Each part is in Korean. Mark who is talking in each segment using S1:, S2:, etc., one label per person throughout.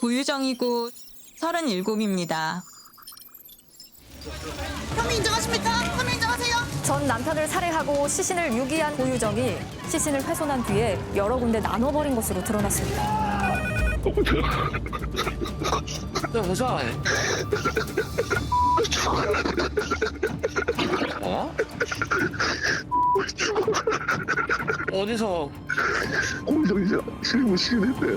S1: 고유정이고 37입니다.
S2: 혐의 인정하십니까? 혐의 인정하세요?
S3: 전 남편을 살해하고 시신을 유기한 고유정이 시신을 훼손한 뒤에 여러 군데 나눠버린 것으로 드러났습니다.
S4: 너 무슨 해? 어? 어디서
S5: 공정이자 실무 시인인데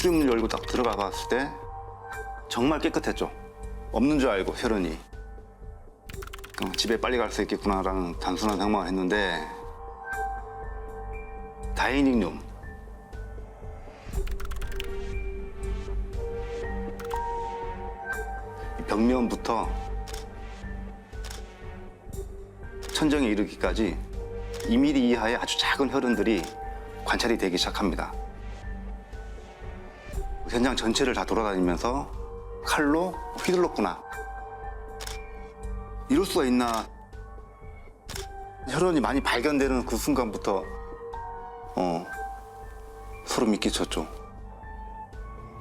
S6: 출입문 열고 딱 들어가 봤을 때 정말 깨끗했죠. 없는 줄 알고 혈흔이. 그럼 집에 빨리 갈 수 있겠구나라는 단순한 생각만 했는데 다이닝룸 이 벽면부터 천정에 이르기까지 2mm 이하의 아주 작은 혈흔들이 관찰이 되기 시작합니다. 현장 전체를 다 돌아다니면서 칼로 휘둘렀구나. 이럴 수가 있나. 혈흔이 많이 발견되는 그 순간부터 어 소름이 끼쳤죠.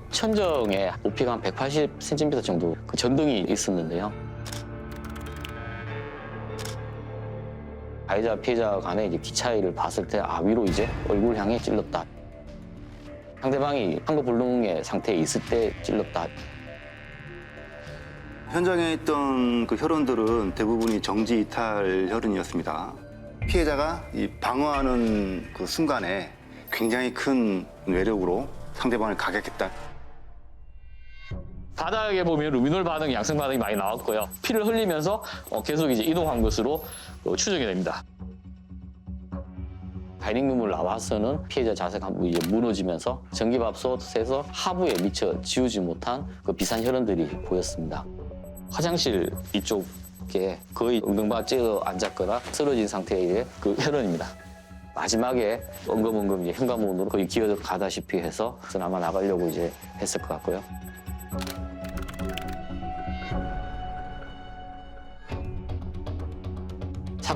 S4: 천정에 높이가 한 180cm 정도 그 전등이 있었는데요. 가해자 피해자 간의 이제 기 차이를 봤을 때 아 위로 이제 얼굴 향해 찔렀다. 상대방이 한거 불능의 상태에 있을 때 찔렀다.
S6: 현장에 있던 그 혈흔들은 대부분이 정지 이탈 혈흔이었습니다. 피해자가 이 방어하는 그 순간에 굉장히 큰 외력으로 상대방을 가격했다.
S4: 바닥에 보면 루미놀 반응, 양성 반응이 많이 나왔고요. 피를 흘리면서 어, 계속 이제 이동한 것으로 어, 추정이 됩니다. 다이닝룸을 나와서는 피해자 자세가 이제 무너지면서 전기밥솥에서 하부에 미처 지우지 못한 그 비산 혈흔들이 보였습니다. 화장실 이쪽에 거의 엉덩방 찌어 앉았거나 쓰러진 상태의 그 혈흔입니다. 마지막에 엉금엉금 이제 현관문으로 거의 기어 가다시피 해서 아마 나가려고 이제 했을 것 같고요.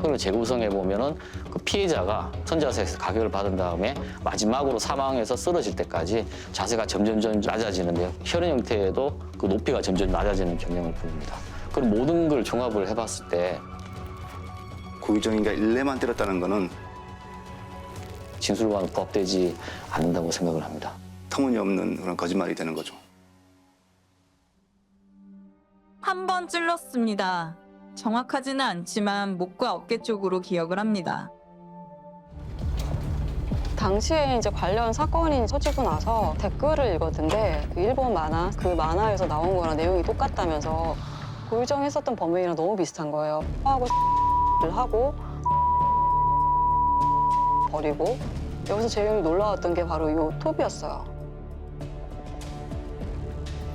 S4: 사건을 재구성해 보면은 그 피해자가 선자세에서 가격을 받은 다음에 마지막으로 사망해서 쓰러질 때까지 자세가 점점점 낮아지는데요. 혈흔 형태에도 그 높이가 점점 낮아지는 경향을 보입니다. 그럼 모든 걸 종합을 해봤을 때
S6: 고유정이가 일레만 때렸다는 거는
S4: 진술과는 부합되지 않는다고 생각을 합니다.
S6: 터무니없는 그런 거짓말이 되는 거죠.
S1: 한 번 찔렀습니다. 정확하지는 않지만 목과 어깨 쪽으로 기억을 합니다.
S7: 당시에 이제 관련 사건이 터지고 나서 댓글을 읽었는데 그 일본 만화 그 만화에서 나온 거랑 내용이 똑같다면서 고유정했었던 범행이랑 너무 비슷한 거예요. 하고 를 하고 버리고 여기서 제일 놀라웠던 게 바로 이 톱이었어요.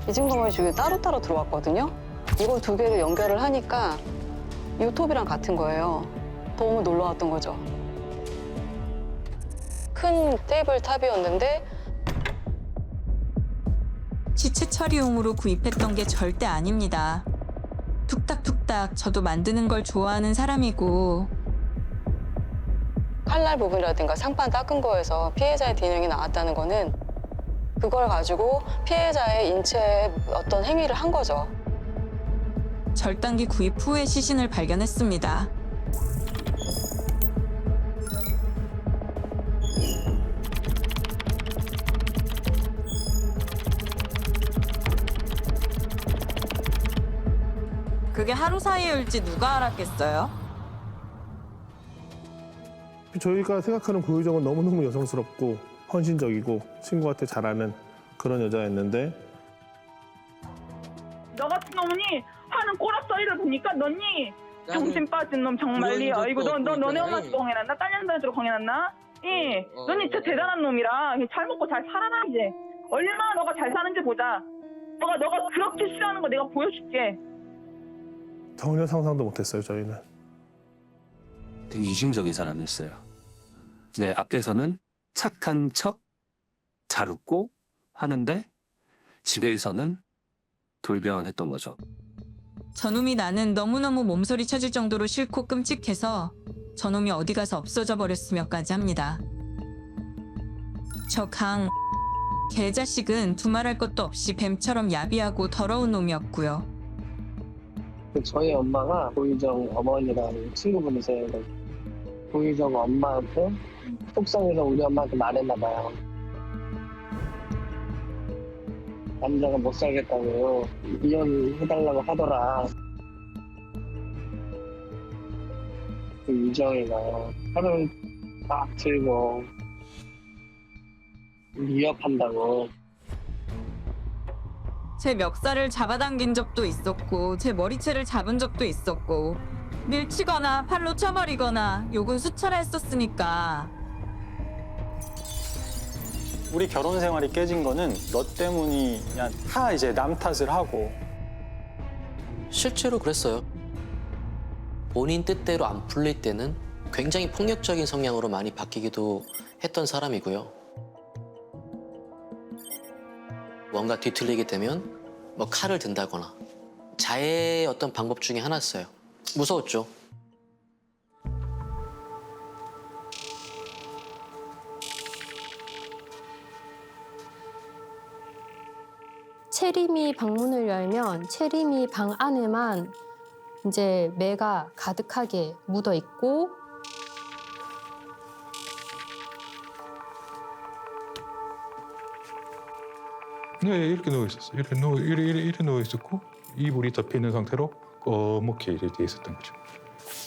S7: 이진검을 지금 따로따로 들어왔거든요. 이걸 두 개를 연결을 하니까 이 톱이랑 같은 거예요. 너무 놀라웠던 거죠. 큰 테이블 탑이었는데
S1: 시체 처리용으로 구입했던 게 절대 아닙니다. 툭딱툭딱 저도 만드는 걸 좋아하는 사람이고
S7: 칼날 부분이라든가 상판 닦은 거에서 피해자의 DNA가 나왔다는 거는 그걸 가지고 피해자의 인체에 어떤 행위를 한 거죠.
S1: 절단기 구입 후에 시신을 발견했습니다. 그게 하루 사이에 올지 누가 알았겠어요?
S8: 저희가 생각하는 고유정은 너무너무 여성스럽고 헌신적이고 친구한테 잘하는 그런 여자였는데
S9: 너 같은 놈이 하는 꼬락서 이를 보니까 너니 정신 빠진 놈 정말리 아이고 너, 너 너네 엄마한테 공해놨나? 딸 년들한테 공해놨나? 이 너니 진짜 대단한 놈이라 잘 먹고 잘 살아라 이제 얼마나 너가 잘 사는지 보자. 너가 너가 그렇게 싫어하는 거 내가 보여줄게.
S8: 전혀 상상도 못했어요 저희는.
S10: 되게 이중적인 사람이었어요. 내 앞에서는 착한 척, 잘 웃고 하는데 집에서는 돌변했던 거죠.
S1: 저놈이 나는 너무너무 몸소리 쳐질 정도로 싫고 끔찍해서 저놈이 어디 가서 없어져 버렸으며까지 합니다. 저 강 개자식은 두말할 것도 없이 뱀처럼 야비하고 더러운 놈이었고요.
S11: 그 저희 엄마가 고유정 어머니랑 친구분이세요. 고유정 엄마한테 속상해서 우리 엄마한테 말했나 봐요. 남자가 못 살겠다고 이혼해달라고 하더라. 그 유정이가 하루를 딱 들고 위협한다고
S1: 제 멱살을 잡아당긴 적도 있었고 제 머리채를 잡은 적도 있었고 밀치거나 팔로 쳐버리거나 욕은 수차례 했었으니까
S12: 우리 결혼 생활이 깨진 거는 너 때문이냐 다 이제 남 탓을 하고
S13: 실제로 그랬어요. 본인 뜻대로 안 풀릴 때는 굉장히 폭력적인 성향으로 많이 바뀌기도 했던 사람이고요. 뭔가 뒤틀리게 되면 뭐 칼을 든다거나 자해의 어떤 방법 중에 하나였어요. 무서웠죠.
S14: 체림이 방문을 열면 체림이 방 안에만 이제 매가 가득하게 묻어 있고
S15: 네, 이렇게 누워 있었어요. 이렇게 누워 이렇게, 이렇게, 이렇게 누워 있었고 이불이 덮여 있는 상태로 거먹게 이렇게 돼 있었던 거죠.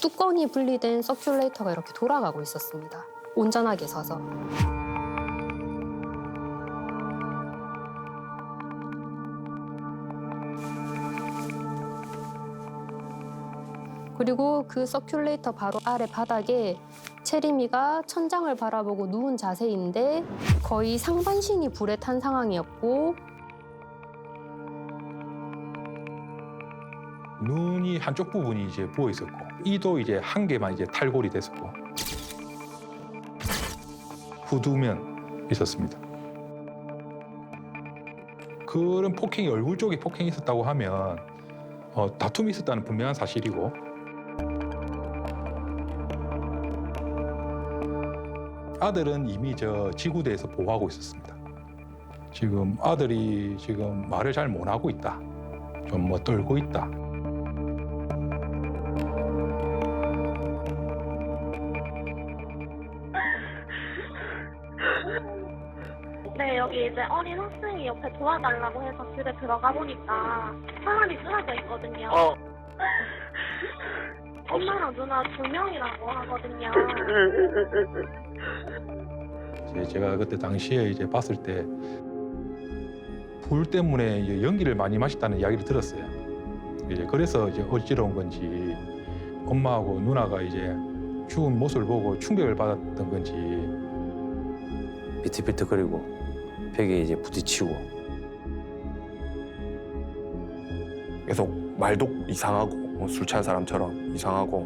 S14: 뚜껑이 분리된 서큘레이터가 이렇게 돌아가고 있었습니다. 온전하게 서서. 그리고 그 서큘레이터 바로 아래 바닥에 체리미가 천장을 바라보고 누운 자세인데 거의 상반신이 불에 탄 상황이었고
S15: 눈이 한쪽 부분이 이제 부어 있었고 이도 이제 한 개만 이제 탈골이 됐었고 후두면 있었습니다. 그런 폭행이 얼굴 쪽에 폭행이 있었다고 하면 어, 다툼이 있었다는 분명한 사실이고 아들은 이미 저 지구대에서 보호하고 있었습니다. 지금 아들이 지금 말을 잘 못하고 있다. 좀 뭐 떨고 있다.
S9: 네, 여기 이제 어린 학생이 옆에 도와달라고 해서 집에 들어가 보니까 사람이 쓰러져 있거든요. 엄마랑 누나 두 명이라고 하거든요.
S15: 제가 그때 당시에 이제 봤을 때불 때문에 이제 연기를 많이 마셨다는 이야기를 들었어요. 이제 그래서 이제 어지러운 건지 엄마하고 누나가 이제 죽은 모습을 보고 충격을 받았던 건지
S4: 비틀비틀거리고 벽에 이제 부딪히고
S5: 계속 말도 이상하고 뭐 술 취한 사람처럼 이상하고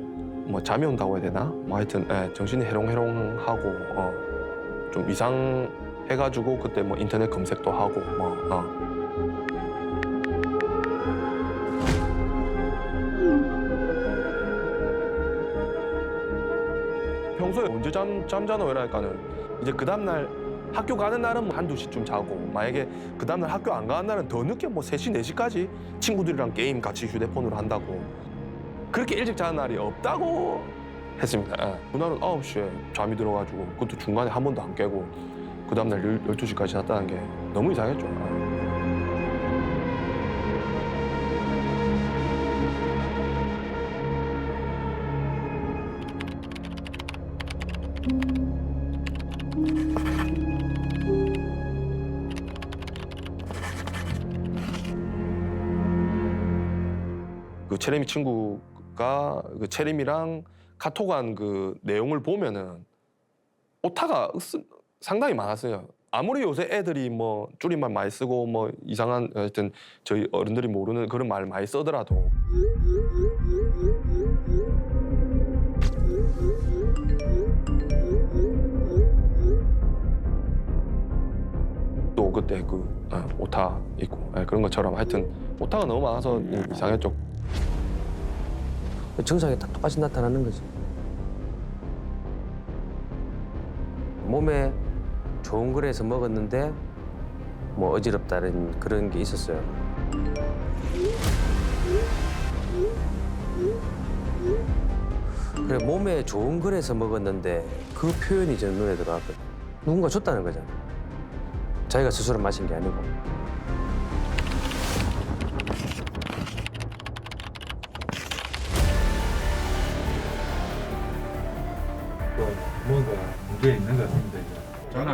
S5: 뭐 잠이 온다고 해야 되나? 뭐 하여튼 예, 정신이 해롱해롱하고 어, 좀 이상해가지고 그때 뭐 인터넷 검색도 하고 뭐 어. 평소에 언제 잠, 잠자노 이러니까는 이제 그 다음날 학교 가는 날은 뭐 한두 시쯤 자고 만약에 그 다음날 학교 안 가는 날은 더 늦게 뭐 3시, 4시까지 친구들이랑 게임 같이 휴대폰으로 한다고. 그렇게 일찍 자는 날이 없다고 했습니다. 예. 그날은 9시에 잠이 들어가지고 그것도 중간에 한 번도 안 깨고 그 다음날 12시까지 잤다는 게 너무 이상했죠. 예. 그 체레미 친구가 그 체레미랑 카톡한 그 내용을 보면은 오타가 상당히 많았어요. 아무리 요새 애들이 뭐 줄임말 많이 쓰고 뭐 이상한 하여튼 저희 어른들이 모르는 그런 말 많이 쓰더라도 또 그때 그 아, 오타 있고 예, 그런 것처럼 하여튼 오타가 너무 많아서 이상했죠.
S16: 증상이 다 똑같이 나타나는 거지. 몸에 좋은 거래서 먹었는데 뭐 어지럽다는 그런 게 있었어요. 그래 몸에 좋은 거래서 먹었는데 그 표현이 저 눈에 들어왔거든. 누군가 줬다는 거잖아. 자기가 스스로 마신 게 아니고.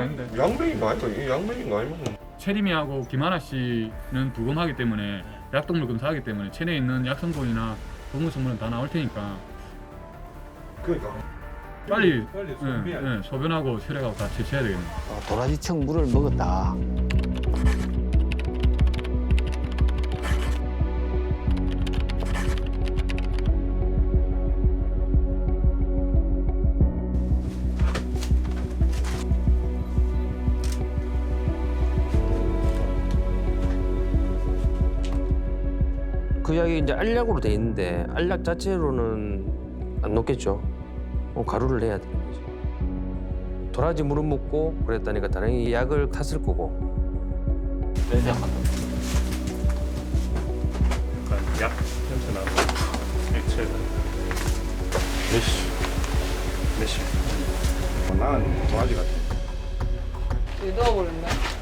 S5: 아닌데. 양배인가 아니까 이 양배인가 아니면
S6: 최림이하고 김하나 씨는 부검하기 때문에 약동물 검사하기 때문에 체내에 있는 약성분이나 동물 성분은 다 나올 테니까
S5: 그러니까
S6: 빨리,
S15: 빨리
S6: 예,
S15: 소변.
S6: 예, 소변하고 혈액하고 다 채취해야 되겠네.
S16: 도라지청 물을 먹었다. 그 약이 이제 알약으로 돼 있는데 알약 자체로는 안 녹겠죠. 어, 가루를 내야 되는 거죠. 도라지 물을 먹고 그랬다니까 다행히 약을 탔을 거고.
S8: 약 냄새 나고 액체 메쉬 어, 나는 도라지 같아
S17: 넣어버렸네.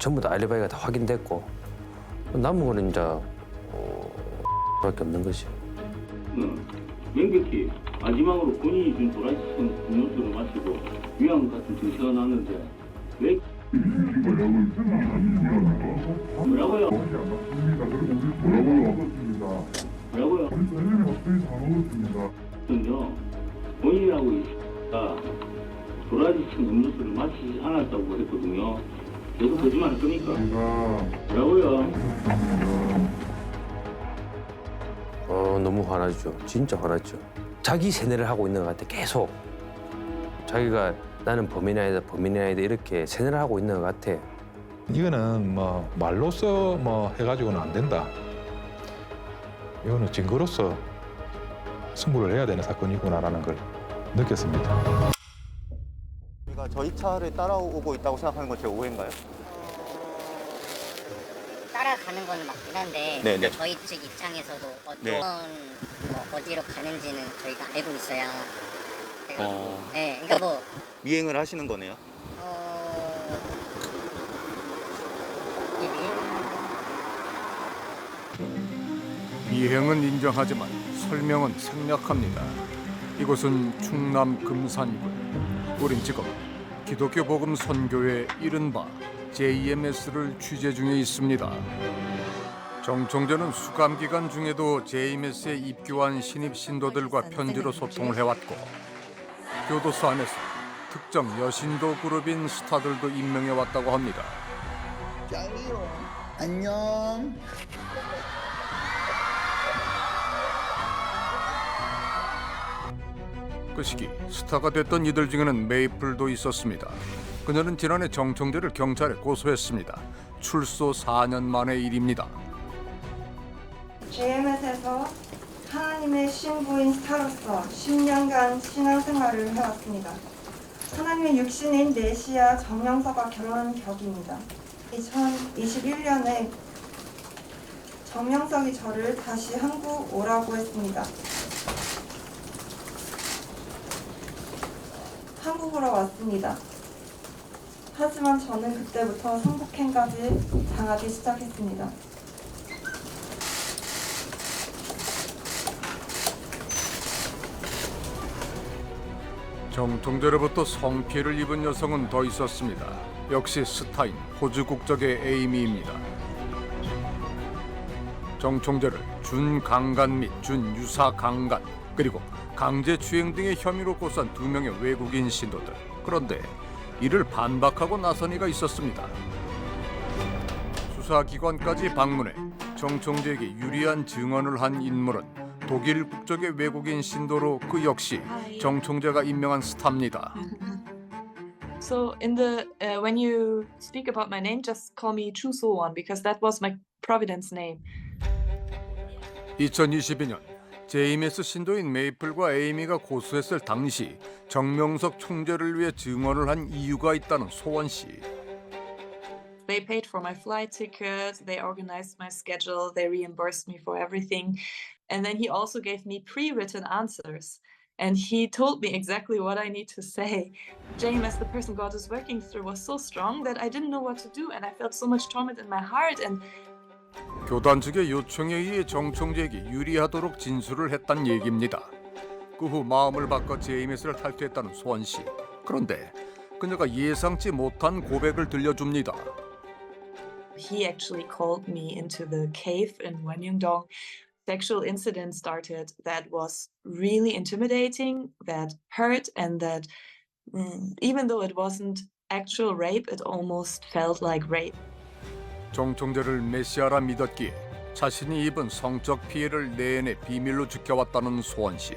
S16: 전부 다 알리바이가 다 확인됐고 남은 거는 이제 어, 밖에 없는 거지.
S18: 응. 명백히 마지막으로 본인이 준 도라지청 음료수를 마시고 위암 같은 증세가 났는데 왜 뭐라고요? 뭐라고요? 근요 본인이라고 이가 도라지청 음료수를 마시지 않았다고 했거든요. 계속 거짓말 할 겁니까? 뭐라고요?
S16: 어 너무 화나죠. 진짜 화나죠. 자기 세뇌를 하고 있는 것 같아. 계속 자기가 나는 범인이 아니다, 범인이 아니다 이렇게 세뇌를 하고 있는 것 같아.
S15: 이거는 뭐 말로써 뭐 해가지고는 안 된다. 이거는 증거로서 승부를 해야 되는 사건이구나라는 걸 느꼈습니다.
S19: 저희 차를 따라오고 있다고 생각하는 건 제 오해인가요?
S20: 따라가는 건 맞긴 한데
S19: 네네.
S20: 그러니까 저희 측 입장에서도 어떤
S19: 네.
S20: 뭐 어디로 가는지는 저희가 알고 있어야
S19: 어.
S20: 네 그러니까 뭐
S19: 미행을 하시는 거네요.
S20: 어,
S21: 미행은 인정하지만 설명은 생략합니다. 이곳은 충남 금산군. 우린 지금 기독교 복음 선교회 이른바 JMS를 취재 중에 있습니다. 정청전은 수감 기간 중에도 JMS에 입교한 신입 신도들과 편지로 소통을 해왔고 교도소 안에서 특정 여신도 그룹인 스타들도 임명해 왔다고 합니다.
S12: 안녕.
S21: 그 시기 스타가 됐던 이들 중에는 메이플도 있었습니다. 그녀는 지난해 정청재를 경찰에 고소했습니다. 출소 4년 만의 일입니다.
S22: JMS에서 하나님의 신부인 스타로서 10년간 신앙생활을 해왔습니다. 하나님의 육신인 네시아 정명석과 결혼한 격입니다. 2021년에 정명석이 저를 다시 한국 오라고 했습니다. 한국으로 왔습니다. 하지만 저는 그때부터 성폭행까지 당하기 시작했습니다.
S21: 정통제로부터 성피해를 입은 여성은 더 있었습니다. 역시 스타인 호주 국적의 에이미입니다. 정총제를 준강간 및 준유사 강간 그리고 강제추행 등의 혐의로 고소한 두 명의 외국인 신도들. 그런데 이를 반박하고 나선 이가 있었습니다. 수사기관까지 방문해 정총재에게 유리한 증언을 한 인물은 독일 국적의 외국인 신도로 그 역시 정총재가 임명한 스타입니다.
S23: So in the uh, when you speak about my name, just call me Chu So Won because that was my Providence name.
S21: 2022년 제이메스 신도인 메이플과 에이미가 고소했을 당시 정명석 총재를 위해 증언을 한 이유가 있다는 소원 씨.
S23: They paid for my flight ticket, they organized my schedule, they reimbursed me for everything, and then he also gave me pre-written answers. And he told me exactly what I need to say. JMS, the person God is working through, was so strong that I didn't know what to do, and I felt so much torment in my heart. And
S21: 교단 측의 요청에 의해 정 총재에게 유리하도록 진술을 했단 얘기입니다. 그 후 마음을 바꿔 제이메스를 탈퇴했다는 소원 씨. 그런데 그녀가 예상치 못한 고백을 들려줍니다.
S23: he actually called me into the cave in Wenyeongdong. Sexual incident started that was really intimidating, that hurt, and that mm, even though it wasn't actual rape, it almost felt like rape.
S21: 정 총재를 메시아라 믿었기에 자신이 입은 성적 피해를 내내 비밀로 지켜왔다는 소원 씨.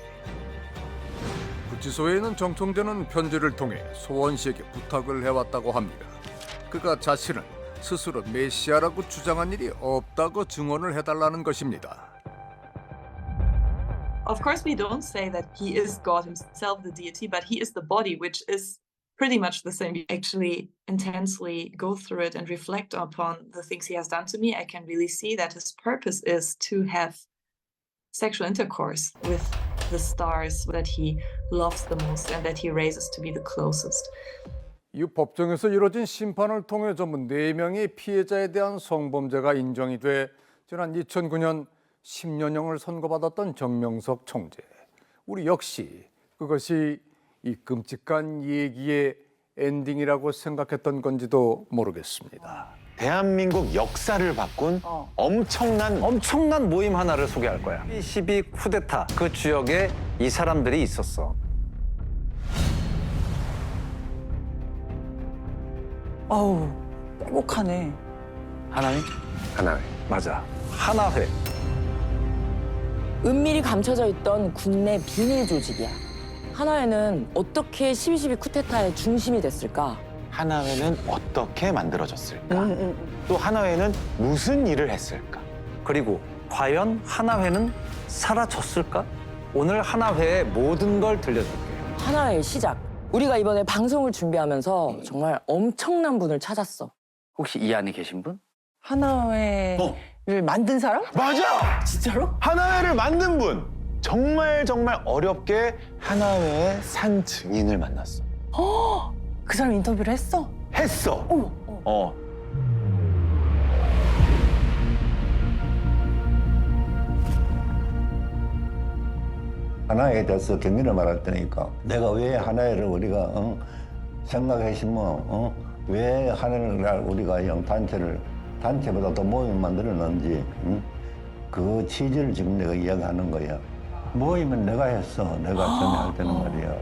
S21: 구치소에는 정 총재는 편지를 통해 소원 씨에게 부탁을 해왔다고 합니다. 그가 자신은 스스로 메시아라고 주장한 일이 없다고 증언을 해달라는 것입니다.
S23: Of course, we don't say that he is God himself, the deity, but he is the body, which is pretty much the same. You actually intensely go through it and reflect upon the things he has done to me. I can really see that his purpose is to have sexual intercourse with the stars that he loves the most and that he raises to be the closest.
S21: 이 법정에서 이뤄진 심판을 통해 전부 4명의 피해자에 대한 성범죄가 인정이 돼 지난 2009년 10년형을 선고받았던 정명석 총재. 우리 역시 그것이 이 끔찍한 얘기의 엔딩이라고 생각했던 건지도 모르겠습니다.
S24: 대한민국 역사를 바꾼 엄청난 엄청난 모임 하나를 소개할 거야. 12 쿠데타 그 주역에 이 사람들이 있었어.
S25: 어우, 빼곡하네.
S24: 하나회? 하나회. 맞아. 하나회.
S25: 은밀히 감춰져 있던 국내 비밀 조직이야. 하나회는 어떻게 12.12 쿠데타의 중심이 됐을까?
S24: 하나회는 어떻게 만들어졌을까? 또 하나회는 무슨 일을 했을까?
S12: 그리고 과연 하나회는 사라졌을까? 오늘 하나회의 모든 걸 들려줄게요.
S25: 하나회의 시작. 우리가 이번에 방송을 준비하면서 정말 엄청난 분을 찾았어.
S24: 혹시 이 안에 계신 분?
S25: 하나회를 만든 사람?
S24: 맞아!
S25: 진짜로?
S24: 하나회를 만든 분! 정말 정말 어렵게 하나회의 산 증인을 만났어.
S25: 어, 그 사람 인터뷰를 했어?
S24: 했어! 어.
S26: 하나에 대해서 경위를 말할 때니까 내가 왜 하나를 우리가 어? 생각했으면 어? 왜 하나를 우리가 영 단체를 단체보다 더 모임 만들었는지 응? 그 취지를 지금 내가 이야기하는 거야. 모임은 내가 했어. 내가 전에 할 때는 말이야.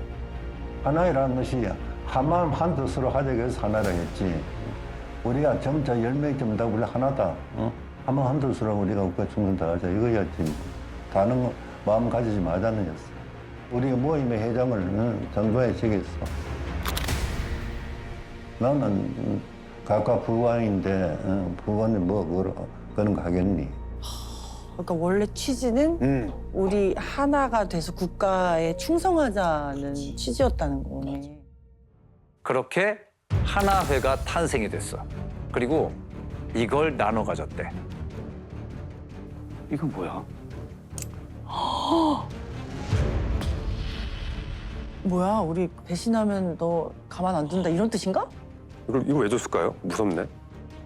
S26: 하나이라는 것이 한마음 한 뜻으로 하자고 해서 하나를 했지. 우리가 점차 열 명쯤 다 우리 하나다. 어? 한마음 한 뜻으로 우리가 국가 충성 다 하자 이거였지. 다른 마음 가지지 말자는 였어. 우리 모임의 회장을 응, 정부에 지겠어. 나는 응, 각각 부관인데 응, 부관이 뭐 그런 거 하겠니?
S27: 그러니까 원래 취지는
S24: 음.
S27: 우리 하나가 돼서 국가에 충성하자는 취지였다는 거네.
S24: 그렇게 하나회가 탄생이 됐어. 그리고 이걸 나눠 가졌대.
S28: 이건 뭐야?
S27: 뭐야, 우리 배신하면 너 가만 안 둔다 이런 뜻인가?
S29: 이걸 이거 왜 줬을까요? 무섭네.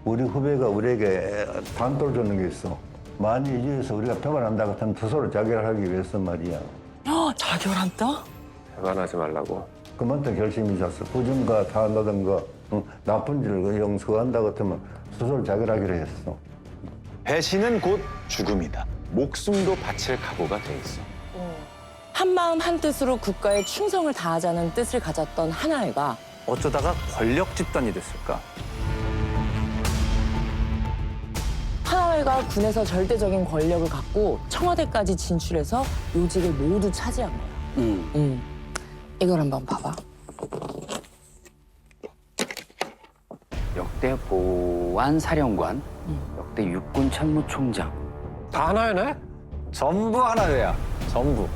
S26: 우리 후배가 우리에게 단도를 주는 게 있어. 만약 이 중에서 우리가 배반한다 같으면 투소를 자결하기 위해서 말이야.
S27: 자결한다?
S29: 배반하지 말라고.
S26: 그만큼 결심이 졌어. 부정과 타한다든가 응, 나쁜 일을 용서한다 같으면 스스로 자결하기로 했어.
S24: 배신은 곧 죽음이다. 목숨도 바칠 각오가 돼 있어.
S27: 한 마음 한 뜻으로 국가에 충성을 다하자는 뜻을 가졌던 하나회가
S24: 어쩌다가 권력 집단이 됐을까?
S27: 하나회가 군에서 절대적인 권력을 갖고 청와대까지 진출해서 요직을 모두 차지한 거야.
S28: 음.
S27: 음. 이걸 한번 봐봐.
S28: 역대 보안 사령관, 역대 육군 참모총장.
S24: 다 하나회네? 전부 하나회야. 전부.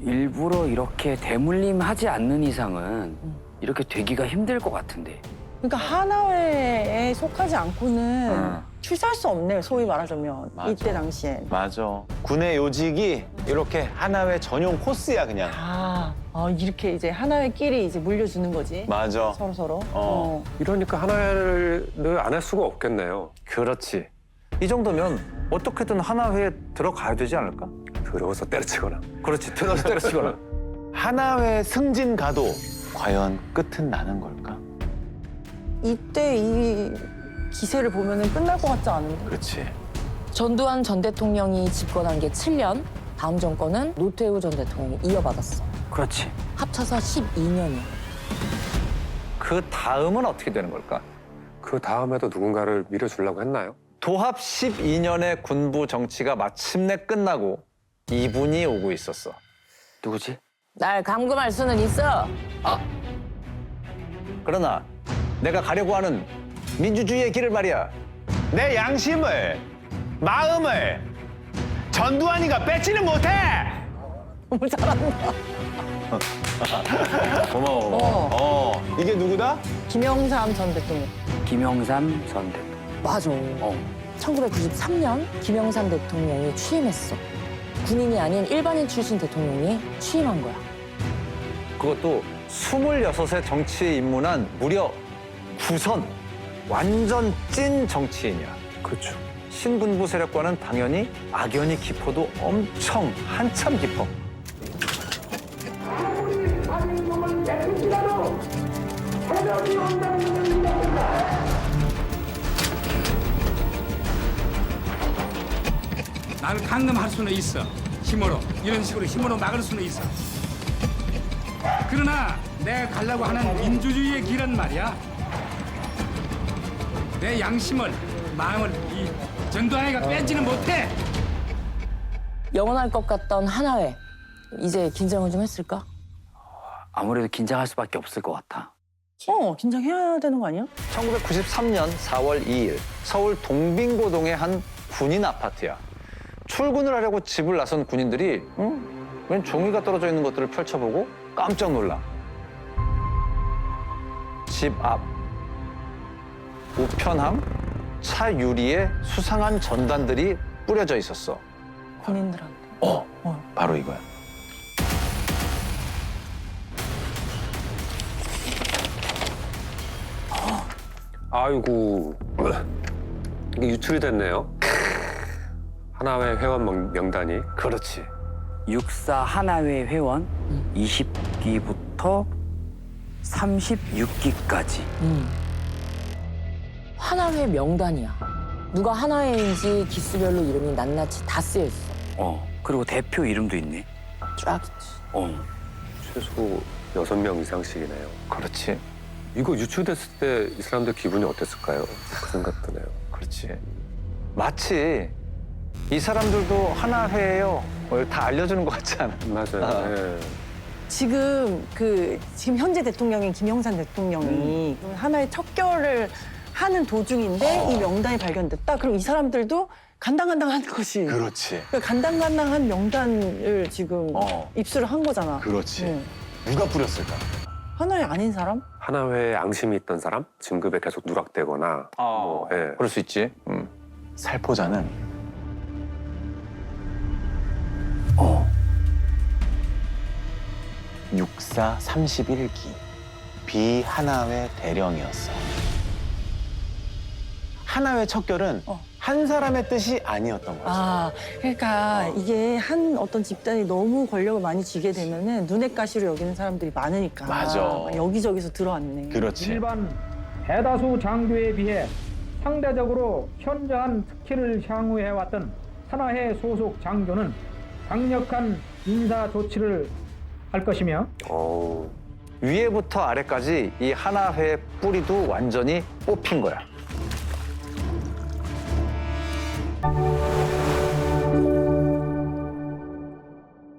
S28: 일부러 이렇게 대물림하지 않는 이상은 이렇게 되기가 힘들 것 같은데.
S27: 그러니까 하나회에 속하지 않고는
S24: 어.
S27: 출세할 수 없네, 소위 말하자면
S24: 맞아.
S27: 이때 당시에.
S24: 맞아. 군의 요직이 이렇게 하나회 전용 코스야 그냥.
S27: 아, 어, 이렇게 이제 하나회끼리 이제 물려주는 거지.
S24: 맞아.
S27: 서로 서로.
S24: 어.
S29: 이러니까 하나를 안 할 수가 없겠네요.
S24: 그렇지. 이 정도면 어떻게든 하나회에 들어가야 되지 않을까?
S29: 들어서 때려치거나.
S24: 그렇지. 들어서 때려치거나. 하나회 승진 가도 과연 끝은 나는 걸까?
S27: 이때 이 기세를 보면은 끝날 것 같지 않은데.
S24: 그렇지.
S27: 전두환 전 대통령이 집권한 게 7년, 다음 정권은 노태우 전 대통령이 이어받았어.
S28: 그렇지.
S27: 합쳐서 12년이야.
S24: 그 다음은 어떻게 되는 걸까?
S29: 그 다음에도 누군가를 밀어주려고 했나요?
S24: 도합 12년의 군부 정치가 마침내 끝나고 이분이 오고 있었어.
S28: 누구지?
S27: 날 감금할 수는 있어.
S24: 그러나 내가 가려고 하는 민주주의의 길을 말이야. 내 양심을, 마음을 전두환이가 뺏지는 못해.
S27: 너무 잘한다.
S24: 고마워. 고마워. 어. 이게 누구다?
S27: 김영삼 전 대통령.
S28: 김영삼 전 대통령.
S27: 맞아. 1993년 김영삼 대통령이 취임했어. 군인이 아닌 일반인 출신 대통령이 취임한 거야.
S24: 그것도 26에 정치에 입문한 무려 구선 완전 찐 정치인이야.
S29: 그렇죠.
S24: 신군부 세력과는 당연히 악연이 깊어도 엄청 한참 깊어.
S30: 나를 강금할 수는 있어. 힘으로 이런 식으로 힘으로 막을 수는 있어. 그러나 내가 가려고 하는 민주주의의 길은 말이야. 내 양심을 마음을 이 전두환이가 뺏지는 못해.
S27: 영원할 것 같던 하나회. 이제 긴장을 좀 했을까?
S28: 아무래도 긴장할 수밖에 없을 것 같아.
S27: 어, 긴장해야 되는 거 아니야?
S24: 1993년 4월 2일 서울 동빙고동의 한 군인 아파트야. 출근을 하려고 집을 나선 군인들이 응? 웬 종이가 떨어져 있는 것들을 펼쳐보고 깜짝 놀라. 집 앞 우편함, 차 유리에 수상한 전단들이 뿌려져 있었어.
S27: 군인들한테.
S24: 어, 바로 이거야.
S29: 아이고 이게 유출이 됐네요. 하나회 회원 명- 명단이.
S24: 그렇지.
S28: 육사 하나회 회원 20기부터 36기까지.
S27: 음. 하나회 명단이야. 누가 하나회인지 기수별로 이름이 낱낱이 다 쓰여 있어.
S28: 어. 그리고 대표 이름도 있네.
S27: 쫙 있지.
S28: 어.
S29: 최소 여섯 명 이상씩이네요.
S24: 그렇지.
S29: 이거 유출됐을 때 이 사람들 기분이 어땠을까요? 그 생각 드네요.
S24: 그렇지. 마치 이 사람들도 하나 회예요. 뭘다 알려주는 것 같지 않아?
S29: 맞아요.
S24: 아.
S29: 네.
S27: 지금 그 지금 현재 대통령인 김영삼 대통령이 그 하나의 척결을 하는 도중인데
S24: 어.
S27: 이 명단이 발견됐다. 그럼 이 사람들도 간당간당한 거지.
S24: 그렇지.
S27: 그러니까 간당간당한 명단을 지금
S24: 어.
S27: 입수를 한 거잖아.
S24: 그렇지.
S27: 응.
S24: 누가 뿌렸을까?
S27: 하나의 아닌 사람?
S29: 하나회에 앙심이 있던 사람, 진급에 계속 누락되거나 뭐, 예.
S24: 그럴 수 있지. 음. 살포자는 어. 육사 31기 비하나회 대령이었어. 하나회 척결은 한 사람의 뜻이 아니었던 거야.
S27: 아, 그러니까
S24: 어.
S27: 이게 한 어떤 집단이 너무 권력을 많이 쥐게 되면은 눈엣 가시로 여기는 사람들이 많으니까.
S24: 맞아.
S27: 여기저기서 들어왔네.
S24: 그렇지.
S31: 일반 대다수 장교에 비해 상대적으로 현저한 특혜를 향유해왔던 산하회 소속 장교는 강력한 인사 조치를 할 것이며
S24: 위에부터 아래까지 이 하나회 뿌리도 완전히 뽑힌 거야.